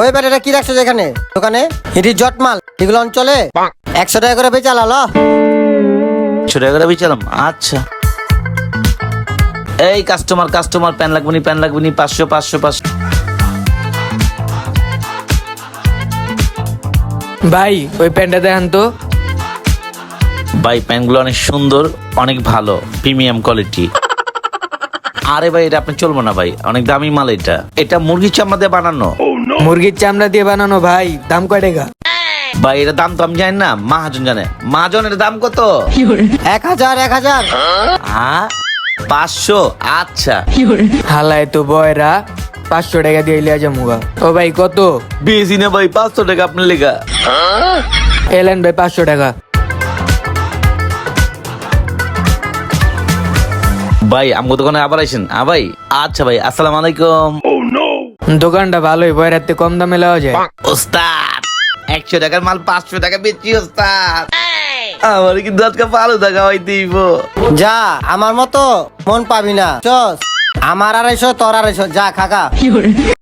ওই বেটা এটা কি রাখছো এখানে? দোকানে? এটি জটমাল। এগুলো অঞ্চলে? একশো টাকা করে বেচাল আলো ছোট করে বিচালাম। আচ্ছা। এই কাস্টমার কাস্টমার প্যান লাগবে নি প্যান লাগবে নি পাঁচশো পাঁচশো পাঁচশো। ভাই ওই প্যান্টটা দেখান তো। ভাই প্যান্টগুলো অনেক সুন্দর অনেক ভালো প্রিমিয়াম কোয়ালিটি আরে ভাই এটা আপনি চলবো না ভাই অনেক দামি মাল এটা। এটা মুরগি চামড়া দিয়ে বানানো। মুরগির চামড়া দিয়ে বানানো ভাই দাম কয় টাকা? ভাই এটা দাম তো আমি জানি না মাহাজন জানে। মাহাজন এর দাম কত? এক হাজার এক হাজার। হ্যাঁ পাঁচশো? আচ্ছা। হালায় তো বয়রা পাঁচশো টাকা দিয়ে লিয়া যামুগা ও ভাই কত? বেশি না ভাই পাঁচশো টাকা আপনার লেখা এলেন ভাই পাঁচশো টাকা। ভাই আমগো দোকানে আবার আইসেন। আ ভাই আচ্ছা ভাই আসসালামু আলাইকুম। দোকানটা ভালোই বয়রাতে কম দামে লওয়া যায়। ওস্তাদ! একশো টাকার মাল পাঁচশো টাকা বেচি ওস্তাদ। আমার কিন্তু আজকে ভালো টাকা হয় দিব যা আমার মতো মন পাবি না চস। আমার আড়াইশো তোর আড়াইশো যা খাকা